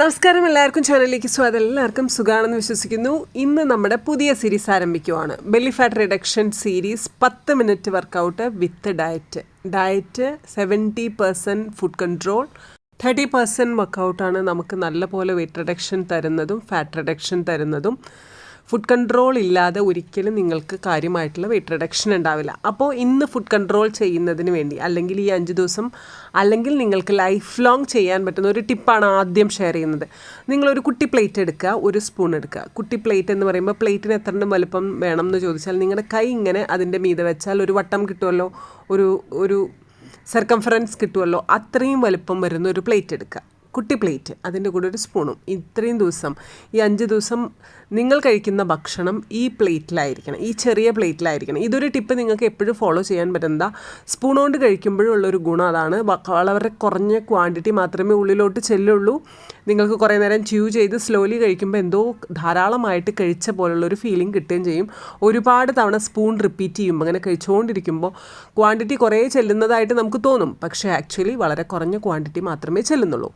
നമസ്കാരം എല്ലാവർക്കും ചാനലിലേക്ക് സ്വാഗതം. എല്ലാവർക്കും സുഖാണെന്ന് വിശ്വസിക്കുന്നു. ഇന്ന് നമ്മുടെ പുതിയ സീരീസ് ആരംഭിക്കുവാണ്. ബെല്ലി ഫാറ്റ് റിഡക്ഷൻ സീരീസ് പത്ത് minute workout with diet diet seventy percent food control thirty percent വർക്കൗട്ടാണ് നമുക്ക് നല്ലപോലെ വെയിറ്റ് റിഡക്ഷൻ തരുന്നതും ഫാറ്റ് റിഡക്ഷൻ തരുന്നതും. ഫുഡ് കൺട്രോൾ ഇല്ലാതെ ഒരിക്കലും നിങ്ങൾക്ക് കാര്യമായിട്ടുള്ള വെയിറ്റ് റിഡക്ഷൻ ഉണ്ടാവില്ല. അപ്പോൾ ഇന്ന് ഫുഡ് കൺട്രോൾ ചെയ്യുന്നതിന് വേണ്ടി അല്ലെങ്കിൽ ഈ അഞ്ച് ദിവസം അല്ലെങ്കിൽ നിങ്ങൾക്ക് ലൈഫ് ലോങ് ചെയ്യാൻ പറ്റുന്ന ഒരു ടിപ്പാണ് ആദ്യം ഷെയർ ചെയ്യുന്നത്. നിങ്ങളൊരു കുട്ടി പ്ലേറ്റ് എടുക്കുക ഒരു സ്പൂൺ എടുക്കുക. കുട്ടി പ്ലേറ്റ് എന്ന് പറയുമ്പോൾ പ്ലേറ്റിന് എത്ര വലുപ്പം വേണം എന്ന് ചോദിച്ചാൽ നിങ്ങളുടെ കൈ ഇങ്ങനെ അതിന്റെ മീതെ വെച്ചാൽ ഒരു വട്ടം കിട്ടുമല്ലോ ഒരു ഒരു സർക്കംഫറൻസ് കിട്ടുമല്ലോ അത്രയും വലുപ്പം വരുന്ന ഒരു പ്ലേറ്റ് എടുക്കുക. കുട്ടി പ്ലേറ്റ് അതിന്റെ കൂടെ ഒരു സ്പൂണും. ഇത്രയും ദിവസം ഈ അഞ്ച് ദിവസം നിങ്ങൾ കഴിക്കുന്ന ഭക്ഷണം ഈ പ്ലേറ്റിലായിരിക്കണം ഈ ചെറിയ പ്ലേറ്റിലായിരിക്കണം. ഇതൊരു ടിപ്പ് നിങ്ങൾക്ക് എപ്പോഴും ഫോളോ ചെയ്യാൻ പറ്റുന്ന സ്പൂൺ കൊണ്ട് കഴിക്കുമ്പോഴുള്ളൊരു ഗുണം അതാണ്. വളരെ കുറഞ്ഞ ക്വാണ്ടിറ്റി മാത്രമേ ഉള്ളിലോട്ട് ചെല്ലുള്ളൂ. നിങ്ങൾക്ക് കുറേ നേരം ച്യൂ ചെയ്ത് സ്ലോലി കഴിക്കുമ്പോൾ എന്തോ ധാരാളമായിട്ട് കഴിച്ച പോലുള്ള ഒരു ഫീലിംഗ് കിട്ടുകയും ചെയ്യും. ഒരുപാട് തവണ സ്പൂൺ റിപ്പീറ്റ് ചെയ്യുമ്പോൾ അങ്ങനെ കഴിച്ചുകൊണ്ടിരിക്കുമ്പോൾ ക്വാണ്ടിറ്റി കുറേ ചെല്ലുന്നതായിട്ട് നമുക്ക് തോന്നും. പക്ഷേ ആക്ച്വലി വളരെ കുറഞ്ഞ ക്വാണ്ടിറ്റി മാത്രമേ ചെല്ലുന്നുള്ളൂ.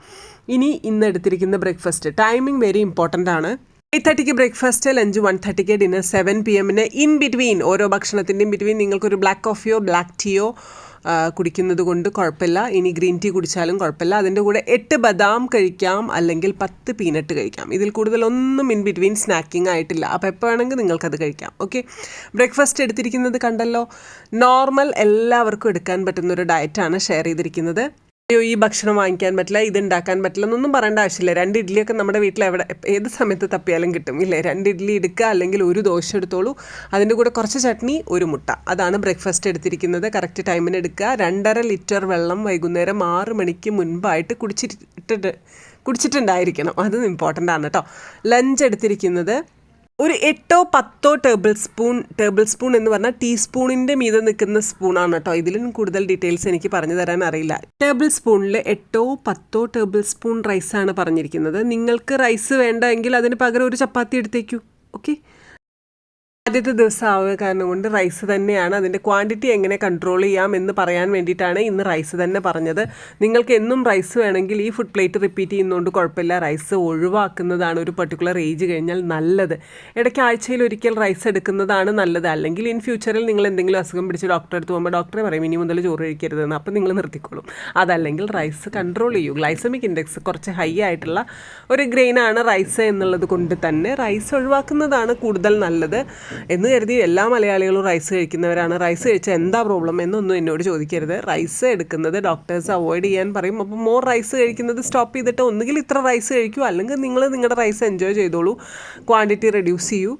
ഇനി ഇന്ന് എടുത്തിരിക്കുന്ന ബ്രേക്ക്ഫാസ്റ്റ് ടൈമിംഗ് വെരി ഇമ്പോർട്ടന്റ് ആണ്. എയ്റ്റ് തേർട്ടിക്ക് ബ്രേക്ക്ഫാസ്റ്റ് ലഞ്ച് വൺ തേർട്ടിക്ക് ഡിന്നർ സെവൻ പി എമ്മിന് ഇൻ ബിറ്റ്വീൻ ഓരോ ഭക്ഷണത്തിന്റെയും ബിറ്റ്വീൻ നിങ്ങൾക്കൊരു ബ്ലാക്ക് കോഫിയോ ബ്ലാക്ക് ടീയോ കുടിക്കുന്നത് കൊണ്ട് കുഴപ്പമില്ല. ഇനി ഗ്രീൻ ടീ കുടിച്ചാലും കുഴപ്പമില്ല. അതിന്റെ കൂടെ എട്ട് ബദാം കഴിക്കാം അല്ലെങ്കിൽ പത്ത് പീനട്ട് കഴിക്കാം. ഇതിൽ കൂടുതലൊന്നും ഇൻ ബിറ്റ്വീൻ സ്നാക്കിംഗ് ആയിട്ടില്ല. അപ്പോൾ എപ്പോൾ വേണമെങ്കിൽ നിങ്ങൾക്കത് കഴിക്കാം. ഓക്കെ ബ്രേക്ക്ഫാസ്റ്റ് എടുത്തിരിക്കുന്നത് കണ്ടല്ലോ? നോർമൽ എല്ലാവർക്കും എടുക്കാൻ പറ്റുന്ന ഒരു ഡയറ്റാണ് ഷെയർ ചെയ്തിരിക്കുന്നത്. അയ്യോ ഈ ഭക്ഷണം വാങ്ങിക്കാൻ പറ്റില്ല ഇത് ഉണ്ടാക്കാൻ പറ്റില്ല എന്നൊന്നും പറയേണ്ട ആവശ്യമില്ല. രണ്ട് ഇഡ്ഡലിയൊക്കെ നമ്മുടെ വീട്ടിൽ എവിടെ ഏത് സമയത്ത് തപ്പിയാലും കിട്ടും. ഇല്ലേ? രണ്ട് ഇഡ്ഡലി എടുക്കുക അല്ലെങ്കിൽ ഒരു ദോശ എടുത്തോളൂ. അതിന്റെ കൂടെ കുറച്ച് ചട്നി ഒരു മുട്ട. അതാണ് ബ്രേക്ക്ഫാസ്റ്റ് എടുത്തിരിക്കുന്നത്. കറക്റ്റ് ടൈമിന് എടുക്കുക. രണ്ടര ലിറ്റർ വെള്ളം വൈകുന്നേരം ആറ് മണിക്ക് മുൻപായിട്ട് കുടിച്ചിട്ട് കുടിച്ചിട്ടുണ്ടായിരിക്കണം. അത് ഇമ്പോർട്ടന്റ് ആണ് കേട്ടോ. ലഞ്ച് എടുത്തിരിക്കുന്നത് ഒരു എട്ടോ പത്തോ ടേബിൾ സ്പൂൺ ടേബിൾ സ്പൂൺ എന്ന് പറഞ്ഞാൽ ടീസ്പൂണിന്റെ മീതെ നിൽക്കുന്ന സ്പൂണാണ് കേട്ടോ. ഇതിലും കൂടുതൽ ഡീറ്റെയിൽസ് എനിക്ക് പറഞ്ഞു തരാൻ അറിയില്ല. ടേബിൾ സ്പൂണിൽ എട്ടോ പത്തോ ടേബിൾ സ്പൂൺ റൈസാണ് പറഞ്ഞിരിക്കുന്നത്. നിങ്ങൾക്ക് റൈസ് വേണ്ട എങ്കിൽ അതിന് പകരം ഒരു ചപ്പാത്തി എടുത്തേക്കൂ. ഓക്കെ? ആദ്യത്തെ ദിവസം ആവുക കാരണം കൊണ്ട് റൈസ് തന്നെയാണ് അതിന്റെ ക്വാണ്ടിറ്റി എങ്ങനെ കൺട്രോൾ ചെയ്യാം എന്ന് പറയാൻ വേണ്ടിയിട്ടാണ് ഇന്ന് റൈസ് തന്നെ പറഞ്ഞത്. നിങ്ങൾക്ക് എന്നും റൈസ് വേണമെങ്കിൽ ഈ ഫുഡ് പ്ലേറ്റ് റിപ്പീറ്റ് ചെയ്യുന്നതുകൊണ്ട് കുഴപ്പമില്ല. റൈസ് ഒഴിവാക്കുന്നതാണ് ഒരു പർട്ടിക്കുലർ ഏജ് കഴിഞ്ഞാൽ നല്ലത്. ഇടയ്ക്ക് ആഴ്ചയിൽ ഒരിക്കൽ റൈസ് എടുക്കുന്നതാണ് നല്ലത്. അല്ലെങ്കിൽ ഇൻ ഫ്യൂച്ചറിൽ നിങ്ങൾ എന്തെങ്കിലും അസുഖം പിടിച്ച് ഡോക്ടറെ അടുത്ത് പോകുമ്പോൾ ഡോക്ടറെ പറയും ഇനി മുതൽ ചോറ് കഴിക്കരുതെന്ന്. അപ്പോൾ നിങ്ങൾ നിർത്തിക്കോളും. അതല്ലെങ്കിൽ റൈസ് കൺട്രോൾ ചെയ്യൂ. ഗ്ലൈസമിക് ഇൻഡെക്സ് കുറച്ച് ഹൈ ആയിട്ടുള്ള ഒരു ഗ്രെയിനാണ് റൈസ് എന്നുള്ളത് കൊണ്ട് തന്നെ റൈസ് ഒഴിവാക്കുന്നതാണ് കൂടുതൽ നല്ലത്. എന്ന് കരുതി എല്ലാ മലയാളികളും റൈസ് കഴിക്കുന്നവരാണ്. റൈസ് കഴിച്ചാൽ എന്താ പ്രോബ്ലം എന്നൊന്നും എന്നോട് ചോദിക്കരുത്. റൈസ് എടുക്കുന്നത് ഡോക്ടേഴ്സ് അവോയ്ഡ് ചെയ്യാൻ പറയും. അപ്പോൾ മോർ റൈസ് കഴിക്കുന്നത് സ്റ്റോപ്പ് ചെയ്തിട്ട് ഒന്നുകിൽ ഇത്ര റൈസ് കഴിക്കൂ. അല്ലെങ്കിൽ നിങ്ങൾ നിങ്ങളുടെ റൈസ് എൻജോയ് ചെയ്തോളൂ. ക്വാണ്ടിറ്റി റെഡ്യൂസ് ചെയ്യൂ.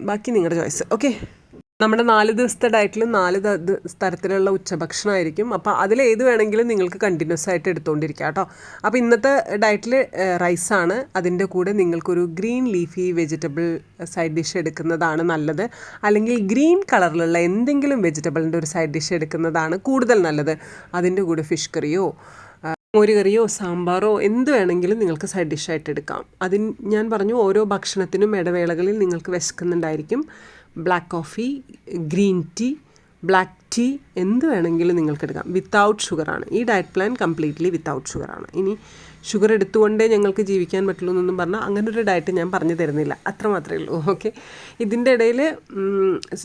ബാക്കി നിങ്ങളുടെ ചോയ്സ് ഓക്കെ നമ്മുടെ നാല് ദിവസത്തെ ഡയറ്റിൽ നാല് തരത്തിലുള്ള ഉച്ചഭക്ഷണമായിരിക്കും അപ്പോൾ അതിൽ ഏത് വേണമെങ്കിലും നിങ്ങൾക്ക് കണ്ടിന്യൂസ് ആയിട്ട് എടുത്തുകൊണ്ടിരിക്കാം കേട്ടോ. അപ്പോൾ ഇന്നത്തെ ഡയറ്റിൽ റൈസാണ് അതിന്റെ കൂടെ നിങ്ങൾക്കൊരു green leafy vegetable side dish എടുക്കുന്നതാണ് നല്ലത്. അല്ലെങ്കിൽ ഗ്രീൻ കളറിലുള്ള എന്തെങ്കിലും വെജിറ്റബിളിന്റെ ഒരു സൈഡ് ഡിഷ് എടുക്കുന്നതാണ് കൂടുതൽ നല്ലത്. അതിന്റെ കൂടെ ഫിഷ് കറിയോ മോരുകറിയോ സാമ്പാറോ എന്ത് വേണമെങ്കിലും നിങ്ങൾക്ക് സൈഡ് ഡിഷായിട്ട് എടുക്കാം. അതിന് ഞാൻ പറഞ്ഞു ഓരോ ഭക്ഷണത്തിനും ഇടവേളകളിൽ നിങ്ങൾക്ക് വിശക്കുന്നുണ്ടായിരിക്കും. Black coffee green tea black tea എന്ത് വേണമെങ്കിലും നിങ്ങൾക്ക് എടുക്കാം വിത്തൗട്ട് ഷുഗറാണ് ഈ ഡയറ്റ് പ്ലാൻ കംപ്ലീറ്റ്ലി വിത്തൗട്ട് ഷുഗറാണ് ഇനി ഷുഗർ എടുത്തുകൊണ്ടേ ഞങ്ങൾക്ക് ജീവിക്കാൻ പറ്റുള്ളൂ എന്നൊന്നും പറഞ്ഞാൽ അങ്ങനെ ഒരു ഡയറ്റ് ഞാൻ പറഞ്ഞു തരുന്നില്ല. അത്ര മാത്രമേ ഉള്ളൂ. ഓക്കെ? ഇതിന്റെ ഇടയിൽ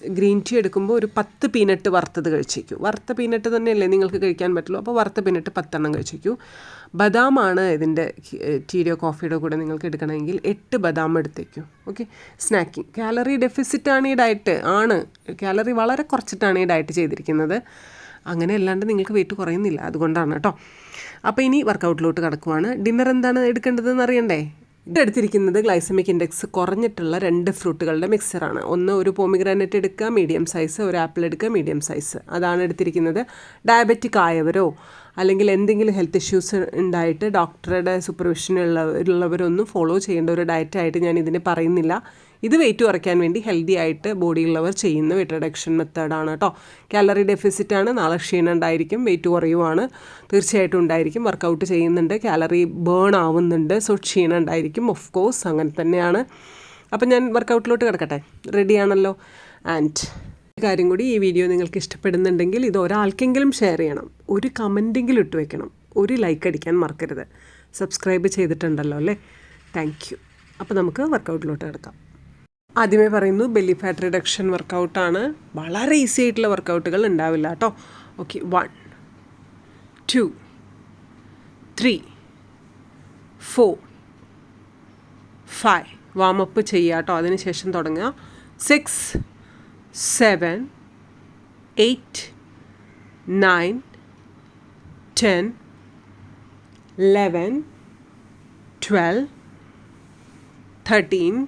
ഗ്രീൻ ടീ എടുക്കുമ്പോൾ ഒരു പത്ത് പീനട്ട് വറുത്തത് കഴിച്ചേക്കൂ. വറുത്ത പീനട്ട് തന്നെയല്ലേ നിങ്ങൾക്ക് കഴിക്കാൻ പറ്റുള്ളൂ. അപ്പോൾ വറുത്ത പീനട്ട് പത്തെണ്ണം കഴിച്ചേക്കൂ. ബദാമാണ് ഇതിന്റെ ടീയോ കോഫിയുടെ കൂടെ നിങ്ങൾക്ക് എടുക്കണമെങ്കിൽ എട്ട് ബദാം എടുത്തേക്കൂ. ഓക്കെ? സ്നാക്കിങ് കാലറി ഡെഫിസിറ്റാണ് ഈ ഡയറ്റ്. ആണ്. കാലറി വളരെ കുറച്ചിട്ടാണ് ഈ ഡയറ്റ് ചെയ്തിരിക്കുന്നത്. അങ്ങനെ അല്ലാണ്ട് നിങ്ങൾക്ക് വെയിറ്റ് കുറയുന്നില്ല. അതുകൊണ്ടാണ് കേട്ടോ. അപ്പോൾ ഇനി വർക്കൗട്ടിലോട്ട് കിടക്കുവാണ്. ഡിന്നർ എന്താണ് എടുക്കേണ്ടതെന്ന് അറിയണ്ടേ? ഇതെടുത്തിരിക്കുന്നത് ഗ്ലൈസമിക് ഇൻഡെക്സ് കുറഞ്ഞിട്ടുള്ള രണ്ട് ഫ്രൂട്ടുകളുടെ മിക്സറാണ് ഒന്ന് ഒരു പോമിഗ്രാനറ്റ് എടുക്കുക മീഡിയം സൈസ് ഒരു ആപ്പിൾ എടുക്കുക മീഡിയം സൈസ് അതാണ് എടുത്തിരിക്കുന്നത്. ഡയബറ്റിക് ആയവരോ അല്ലെങ്കിൽ എന്തെങ്കിലും ഹെൽത്ത് ഇഷ്യൂസ് ഉണ്ടായിട്ട് ഡോക്ടറുടെ സൂപ്പർവിഷനുള്ള ഉള്ളവരൊന്നും ഫോളോ ചെയ്യേണ്ട ഒരു ഡയറ്റായിട്ട് ഞാൻ ഇതിനെ പറയുന്നില്ല. ഇത് വെയിറ്റ് കുറയ്ക്കാൻ വേണ്ടി ഹെൽത്തി ആയിട്ട് ബോഡിയുള്ളവർ ചെയ്യുന്ന വെയിറ്റ് റിഡക്ഷൻ മെത്തേഡാണ് കേട്ടോ കാലറി ഡെഫിസിറ്റ് ആണ്. നാളെ ക്ഷീണം ഉണ്ടായിരിക്കും വെയിറ്റ് കുറയുവാണ്. തീർച്ചയായിട്ടും ഉണ്ടായിരിക്കും. വർക്കൗട്ട് ചെയ്യുന്നുണ്ട് കാലറി ബേൺ ആവുന്നുണ്ട് സോ ക്ഷീണം ഉണ്ടായിരിക്കും. ഓഫ് കോഴ്സ് അങ്ങനെ തന്നെയാണ്. അപ്പം ഞാൻ വർക്കൗട്ടിലോട്ട് കിടക്കട്ടെ? റെഡിയാണല്ലോ ആൻഡ് കാര്യം കൂടി ഈ വീഡിയോ നിങ്ങൾക്ക് ഇഷ്ടപ്പെടുന്നുണ്ടെങ്കിൽ ഇത് ഒരാൾക്കെങ്കിലും ഷെയർ ചെയ്യണം. ഒരു കമന്റെങ്കിലും ഇട്ട് വെക്കണം. ഒരു ലൈക്ക് അടിക്കാൻ മറക്കരുത്. സബ്സ്ക്രൈബ് ചെയ്തിട്ടുണ്ടല്ലോ അല്ലേ? താങ്ക് യു അപ്പോൾ നമുക്ക് വർക്കൗട്ടിലോട്ട് കിടക്കാം. ആദ്യമേ പറയുന്നു ബെല്ലി ഫാറ്റ് റിഡക്ഷൻ വർക്കൗട്ടാണ് വളരെ ഈസി ആയിട്ടുള്ള വർക്കൗട്ടുകൾ ഉണ്ടാവില്ല കേട്ടോ. Okay one two three four five warm up ചെയ്യുക കേട്ടോ. അതിനുശേഷം തുടങ്ങുക. Six seven eight nine ten eleven twelve thirteen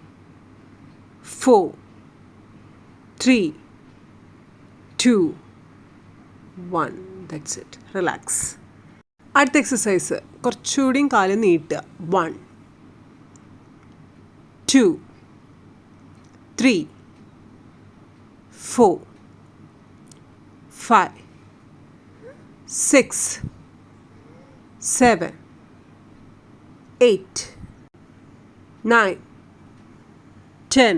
four three two one that's it relax അടുത്ത എക്സസൈസ് കുറച്ചുകൂടിയും കാൽ നീട്ടുക. One two three four five six seven eight nine ten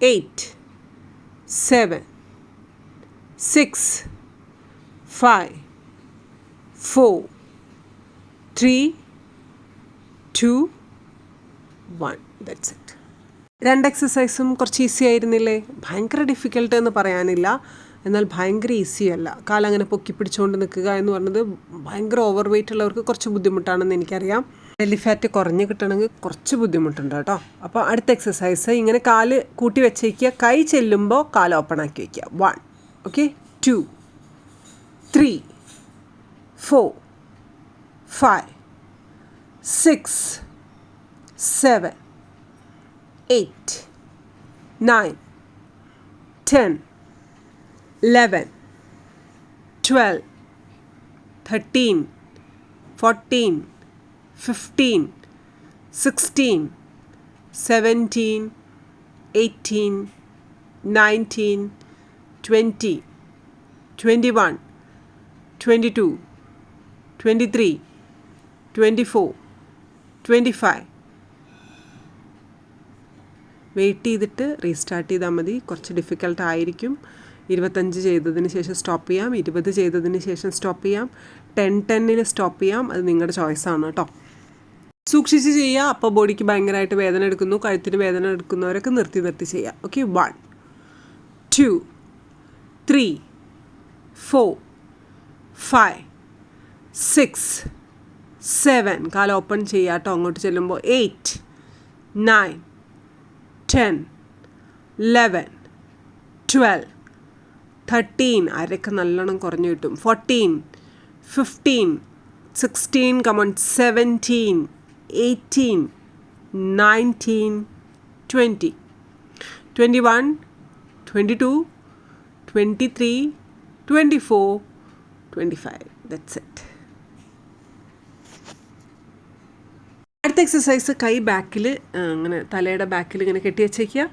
eight, seven, six, five, four, three, two, one. That's it. രണ്ട് എക്സസൈസും കുറച്ച് easy ആയിരുന്നില്ലേ ഭയങ്കര difficult എന്ന് പറയാനില്ല എന്നാൽ ഭയങ്കര ഈസി അല്ല കാലങ്ങനെ പൊക്കി പിടിച്ചുകൊണ്ട് നിൽക്കുക എന്ന് പറഞ്ഞത് ഭയങ്കര ഓവർ വെയിറ്റ് ഉള്ളവർക്ക് കുറച്ച് ബുദ്ധിമുട്ടാണെന്ന് എനിക്കറിയാം ബെല്ലി ഫാറ്റ് കുറഞ്ഞ് കിട്ടണമെങ്കിൽ കുറച്ച് ബുദ്ധിമുട്ടുണ്ട് കേട്ടോ. അപ്പോൾ അടുത്ത എക്സസൈസ് ഇങ്ങനെ കാൽ കൂട്ടി വെച്ചേക്കുക. കൈ ചെല്ലുമ്പോൾ കാൽ ഓപ്പൺ ആക്കി വയ്ക്കുക one okay two three four five six seven eight nine ten eleven twelve thirteen fourteen fifteen sixteen seventeen eighteen nineteen twenty twenty one twenty two twenty three twenty four twenty five wait ചെയ്തിട്ട് restart ചെയ്താൽ മതി. കുറച്ച് difficult ആയിരിക്കും. ഇരുപത്തഞ്ച് ചെയ്തതിന് ശേഷം stop ചെയ്യാം. ഇരുപത് ചെയ്തതിന് ശേഷം സ്റ്റോപ്പ് ചെയ്യാം. ടെൻ ടെന്നിൽ സ്റ്റോപ്പ് ചെയ്യാം. അത് നിങ്ങളുടെ ചോയ്സാണ് കേട്ടോ. സൂക്ഷിച്ച് ചെയ്യുക. അപ്പോൾ ബോഡിക്ക് ഭയങ്കരമായിട്ട് വേദന എടുക്കുന്നു. കഴുത്തിന് വേദന എടുക്കുന്നവരൊക്കെ നിർത്തി നിർത്തി ചെയ്യുക. Okay one two three four five six seven കാല ഓപ്പൺ ചെയ്യുക കേട്ടോ. അങ്ങോട്ട് ചെല്ലുമ്പോൾ eight nine ten eleven twelve thirteen അരക്ക് നല്ലോണം കുറഞ്ഞു കിട്ടും. Fourteen fifteen sixteen come on seventeen eighteen nineteen twenty twenty one twenty two twenty three twenty four twenty five that's it അടുത്ത exercise കൈ ബാക്കിൽ അങ്ങനെ തലയുടെ ബാക്കിൽ ഇങ്ങനെ കെട്ടി വെച്ചേക്കുക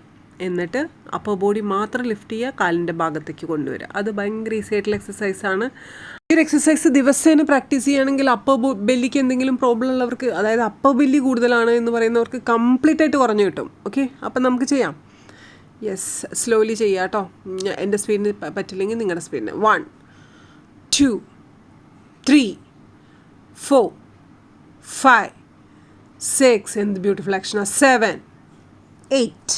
എന്നിട്ട് അപ്പർ ബോഡി മാത്രം ലിഫ്റ്റ് ചെയ്യുക കാലിന്റെ ഭാഗത്തേക്ക് കൊണ്ടുവരിക. അത് ഭയങ്കര ഈസി ആയിട്ടുള്ള എക്സസൈസാണ് ഈ ഒരു എക്സസൈസ് ദിവസേന പ്രാക്ടീസ് ചെയ്യുകയാണെങ്കിൽ അപ്പർ ബെല്ലിക്ക് എന്തെങ്കിലും പ്രോബ്ലം ഉള്ളവർക്ക് അതായത് അപ്പർ ബെല്ലി കൂടുതലാണ് എന്ന് പറയുന്നവർക്ക് കംപ്ലീറ്റ് ആയിട്ട് കുറഞ്ഞു കിട്ടും. ഓക്കെ അപ്പം നമുക്ക് ചെയ്യാം. യെസ് സ്ലോലി ചെയ്യാം കേട്ടോ എന്റെ സ്പീഡിന് പറ്റില്ലെങ്കിൽ നിങ്ങളുടെ സ്പീഡിന് one two three four five six എന്ത് ബ്യൂട്ടിഫുൾ ആക്ഷനാണ് സെവൻ എയ്റ്റ്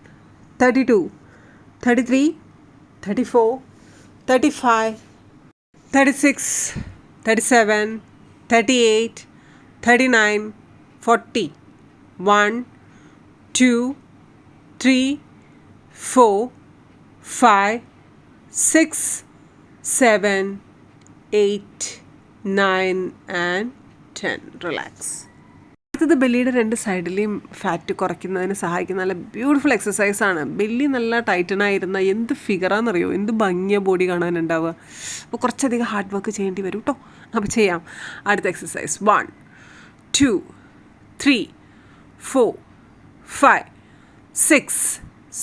32, 33, 34, 35, 36, 37, 38, 39, 40, 1, 2, 3, 4, 5, 6, 7, 8, 9, and 10. Relax. അടുത്തത് ബെല്ലിയുടെ രണ്ട് സൈഡിലെയും ഫാറ്റ് കുറയ്ക്കുന്നതിന് സഹായിക്കുന്ന നല്ല ബ്യൂട്ടിഫുൾ എക്സസൈസ് ആണ്. ബെല്ലി നല്ല ടൈറ്റനായിരുന്ന എന്ത് ഫിഗറാണെന്നറിയോ എന്ത് ഭംഗിയ ബോഡി കാണാനുണ്ടാവുക. അപ്പോൾ കുറച്ചധികം ഹാർഡ് വർക്ക് ചെയ്യേണ്ടി വരും കേട്ടോ അപ്പോൾ ചെയ്യാം. അടുത്ത exercise one two three four five six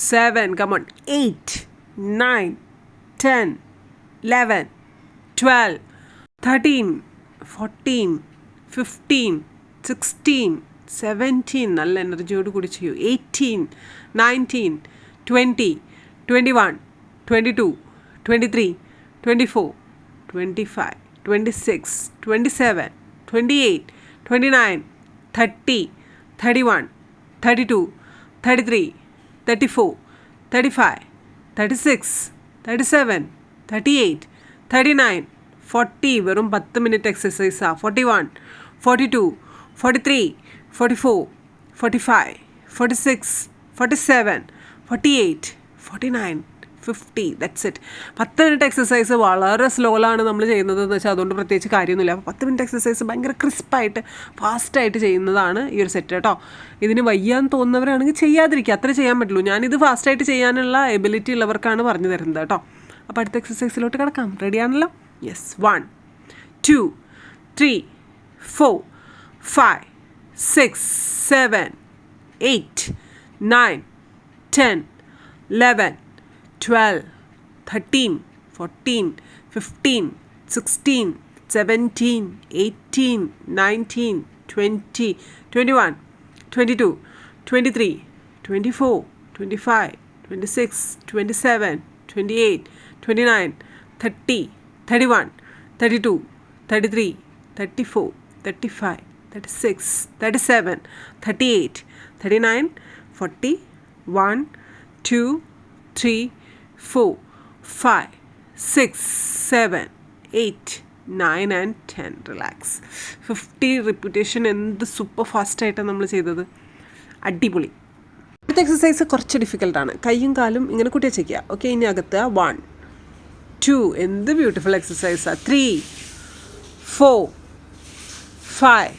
seven come on eight nine ten eleven twelve thirteen fourteen fifteen sixteen seventeen നല്ല എനർജിയോട് കൂടി ചെയ്യൂ. Eighteen nineteen twenty twenty one twenty two twenty three twenty four twenty five twenty six twenty seven twenty eight twenty nine thirty thirty one thirty two thirty three thirty four thirty five thirty six thirty seven thirty eight thirty nine forty വെറും പത്ത് minute എക്സസൈസാണ് forty one forty two forty three forty four forty five forty six forty seven forty eight forty nine fifty that's it പത്ത് minute exercise വളരെ സ്ലോയിലാണ് നമ്മൾ ചെയ്യുന്നത് എന്ന് വെച്ചാൽ അതുകൊണ്ട് പ്രത്യേകിച്ച് കാര്യമൊന്നുമില്ല. അപ്പോൾ പത്ത് മിനിറ്റ് എക്സസൈസ് ഭയങ്കര ക്രിസ്പായിട്ട് ഫാസ്റ്റായിട്ട് ചെയ്യുന്നതാണ് ഈ ഒരു സെറ്റ് കേട്ടോ ഇതിന് വയ്യാന്ന് തോന്നുന്നവരാണെങ്കിൽ ചെയ്യാതിരിക്കുക. അത്ര ചെയ്യാൻ പറ്റുള്ളൂ. ഞാനിത് ഫാസ്റ്റായിട്ട് ചെയ്യാനുള്ള എബിലിറ്റി ഉള്ളവർക്കാണ് പറഞ്ഞു തരുന്നത് കേട്ടോ അപ്പോൾ അടുത്ത എക്സസൈസിലോട്ട് കിടക്കാം. റെഡിയാണല്ലോ yes one two three four five, six, seven, eight, nine, ten, eleven, twelve, thirteen, fourteen, fifteen, sixteen, seventeen, eighteen, nineteen, twenty, twenty-one, twenty-two, twenty-three, twenty-four, twenty-five, twenty-six, twenty-seven, twenty-eight, twenty-nine, thirty, thirty-one, thirty-two, thirty-three, thirty-four, thirty-five. Thirty thirty one thirty two thirty three thirty four thirty five thirty six thirty seven thirty eight thirty nine forty one two three four five six seven eight nine and ten relax fifty repetition എന്ത് super ഫാസ്റ്റായിട്ടാണ് നമ്മൾ ചെയ്തത്. അടിപൊളി. അടുത്ത exercise കുറച്ച് ഡിഫിക്കൽട്ടാണ് കൈയും കാലും ഇങ്ങനെ കൂട്ടി വെച്ചേക്കുക ഓക്കെ ഇനി അകത്ത് വൺ ടു എന്ത് beautiful എക്സസൈസാണ് three four five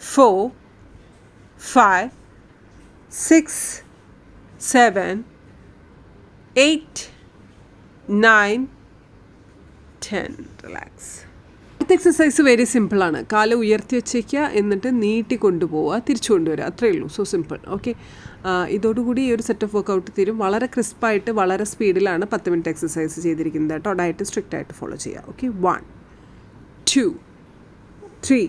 four, five, six, seven, eight, nine, ten. Relax. Exercise very സിമ്പിളാണ് കാല ഉയർത്തി വെച്ചേക്കുക എന്നിട്ട് നീട്ടി കൊണ്ടുപോവുക തിരിച്ചു കൊണ്ടുവരിക. അത്രയേ ഉള്ളൂ. സോ സിമ്പിൾ ഓക്കെ ഇതോടുകൂടി ഈ ഒരു സെറ്റ് ഓഫ് വർക്കൗട്ട് തീരും. വളരെ ക്രിസ്പായിട്ട് വളരെ സ്പീഡിലാണ് പത്ത് മിനിറ്റ് എക്സസൈസ് ചെയ്തിരിക്കുന്നത്. കേട്ടോ. ഡയറ്റ് സ്ട്രിക്റ്റ് ആയിട്ട് ഫോളോ ചെയ്യുക. Okay one two three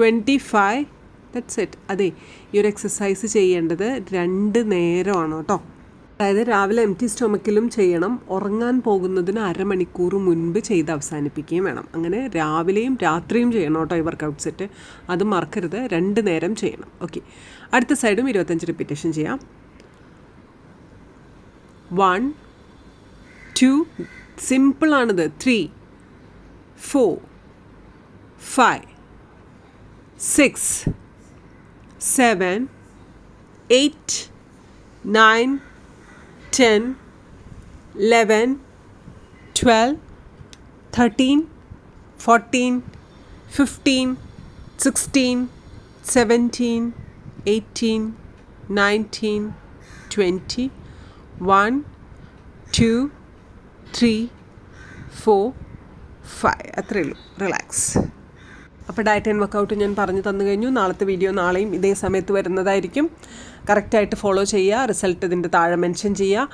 Twenty five that's it അതെ ഈ ഒരു എക്സസൈസ് ചെയ്യേണ്ടത് രണ്ട് നേരമാണ് കേട്ടോ. അതായത് രാവിലെ എം ടി സ്റ്റൊമക്കിലും ചെയ്യണം. ഉറങ്ങാൻ പോകുന്നതിന് അരമണിക്കൂർ മുൻപ് ചെയ്ത് അവസാനിപ്പിക്കുകയും വേണം. അങ്ങനെ രാവിലെയും രാത്രിയും ചെയ്യണം കേട്ടോ ഈ വർക്കൗട്ട് സെറ്റ് അത് മറക്കരുത്. രണ്ട് നേരം ചെയ്യണം. ഓക്കെ അടുത്ത സൈഡും ഇരുപത്തഞ്ച് റിപ്പീറ്റേഷൻ ചെയ്യാം. One two സിമ്പിളാണിത് three four five six seven eight nine ten eleven twelve thirteen fourteen fifteen sixteen seventeen eighteen nineteen twenty one two three four five അത്രയേ ഉള്ളൂ റിലാക്സ് അപ്പോൾ ഡയറ്റ് ആൻഡ് വർക്കൗട്ട് ഞാൻ പറഞ്ഞു തന്നു കഴിഞ്ഞു. നാളത്തെ വീഡിയോ നാളെയും ഇതേ സമയത്ത് വരുന്നതായിരിക്കും. കറക്റ്റായിട്ട് ഫോളോ ചെയ്യുക. റിസൾട്ട് ഇതിന്റെ താഴെ മെൻഷൻ ചെയ്യുക.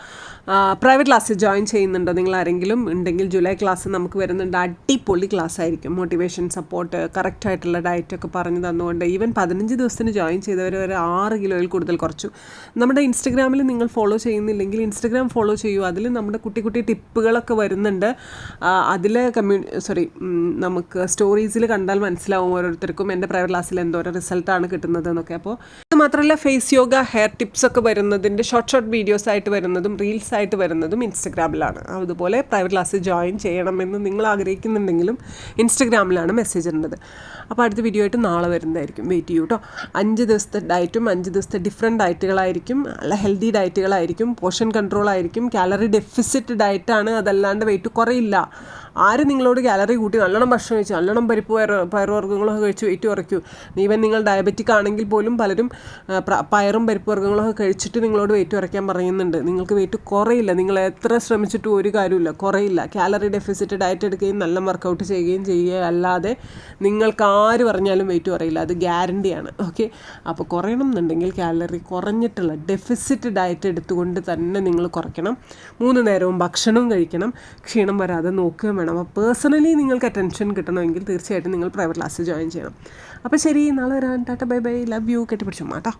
പ്രൈവറ്റ് ക്ലാസ്സിൽ ജോയിൻ ചെയ്യുന്നുണ്ടോ നിങ്ങൾ ആരെങ്കിലും ഉണ്ടെങ്കിൽ ജൂലൈ ക്ലാസ് നമുക്ക് വരുന്നുണ്ട്. അടിപൊളി ക്ലാസ് ആയിരിക്കും. മോട്ടിവേഷൻ സപ്പോർട്ട് കറക്റ്റായിട്ടുള്ള ഡയറ്റൊക്കെ പറഞ്ഞു തന്നുകൊണ്ട് ഈവൻ പതിനഞ്ച് ദിവസത്തിന് ജോയിൻ ചെയ്തവർ ഒരു ആറ് കിലോയിൽ കൂടുതൽ കുറച്ചു. നമ്മുടെ ഇൻസ്റ്റഗ്രാമിൽ നിങ്ങൾ ഫോളോ ചെയ്യുന്നില്ലെങ്കിൽ ഇൻസ്റ്റഗ്രാം ഫോളോ ചെയ്യൂ. അതിൽ നമ്മുടെ കുട്ടി കുട്ടി ടിപ്പുകളൊക്കെ വരുന്നുണ്ട്. അതിൽ കമ്മ്യൂ സോറി നമുക്ക് സ്റ്റോറീസിൽ കണ്ടാൽ മനസ്സിലാവും ഓരോരുത്തർക്കും എന്റെ പ്രൈവറ്റ് ക്ലാസ്സിൽ എന്തോരം റിസൾട്ടാണ് കിട്ടുന്നത് എന്നൊക്കെ. അപ്പോൾ അത് മാത്രമല്ല ഫേസ് യോഗ ഹെയർ ടിപ്സ് ഒക്കെ വരുന്നതിന്റെ ഷോർട്ട് ഷോർട്ട് വീഡിയോസ് ആയിട്ട് വരുന്നതും റീൽസ് ആയിട്ട് വരുന്നതും ഇൻസ്റ്റഗ്രാമിലാണ്. അതുപോലെ പ്രൈവറ്റ് ക്ലാസ്സിൽ ജോയിൻ ചെയ്യണമെന്ന് നിങ്ങൾ ആഗ്രഹിക്കുന്നുണ്ടെങ്കിലും ഇൻസ്റ്റഗ്രാമിലാണ് മെസ്സേജ് ഇടുന്നത്. അപ്പോൾ അടുത്ത വീഡിയോ ആയിട്ട് നാളെ വരുന്നതായിരിക്കും. വെയിറ്റ് ചെയ്യൂ കേട്ടോ അഞ്ച് ദിവസത്തെ ഡയറ്റും അഞ്ച് ദിവസത്തെ ഡിഫറെന്റ് ഡയറ്റുകളായിരിക്കും അല്ല ഹെൽത്തി ഡയറ്റുകളായിരിക്കും പോഷൻ കൺട്രോൾ ആയിരിക്കും. കാലറി ഡെഫിസിറ്റ് ഡയറ്റാണ് അതല്ലാണ്ട് വെയിറ്റ് കുറയില്ല. ആര് നിങ്ങളോട് കാലറി കൂട്ടി നല്ലോണം ഭക്ഷണം കഴിച്ചു നല്ലോണം പരിപ്പ് പയർ പയറുവർഗങ്ങളൊക്കെ കഴിച്ചു വെയിറ്റ് കുറയ്ക്കൂ ഈവൻ നിങ്ങൾ ഡയബറ്റിക് ആണെങ്കിൽ പോലും പലരും പയറും പരിപ്പ് വർഗങ്ങളൊക്കെ കഴിച്ചിട്ട് നിങ്ങളോട് വെയിറ്റ് കുറയ്ക്കാൻ പറയുന്നുണ്ട്. നിങ്ങൾക്ക് വെയിറ്റ് കുറയില്ല. നിങ്ങൾ എത്ര ശ്രമിച്ചിട്ടും ഒരു കാര്യമില്ല കുറയില്ല. കാലറി ഡെഫിസിറ്റ് ഡയറ്റ് എടുക്കുകയും നല്ല വർക്കൗട്ട് ചെയ്യുകയും ചെയ്യുക അല്ലാതെ നിങ്ങൾക്ക് ആര് പറഞ്ഞാലും വെയിറ്റ് കുറയില്ല. അത് ഗ്യാരണ്ടിയാണ് ഓക്കെ അപ്പോൾ കുറയണം എന്നുണ്ടെങ്കിൽ കാലറി കുറഞ്ഞിട്ടുള്ള ഡെഫിസിറ്റ് ഡയറ്റ് എടുത്തുകൊണ്ട് തന്നെ നിങ്ങൾ കുറയ്ക്കണം. മൂന്ന് നേരവും ഭക്ഷണവും കഴിക്കണം. ക്ഷീണം വരാതെ നോക്കുകയും വേണം. അപ്പോൾ പേഴ്സണലി നിങ്ങൾക്ക് അറ്റൻഷൻ കിട്ടണമെങ്കിൽ തീർച്ചയായിട്ടും നിങ്ങൾ പ്രൈവറ്റ് ക്ലാസ്സിൽ ജോയിൻ ചെയ്യണം. അപ്പോൾ ശരി നാളെ വരാൻ tata bye bye. Love you കെട്ടിപ്പിടിച്ചു. മാട്ടോ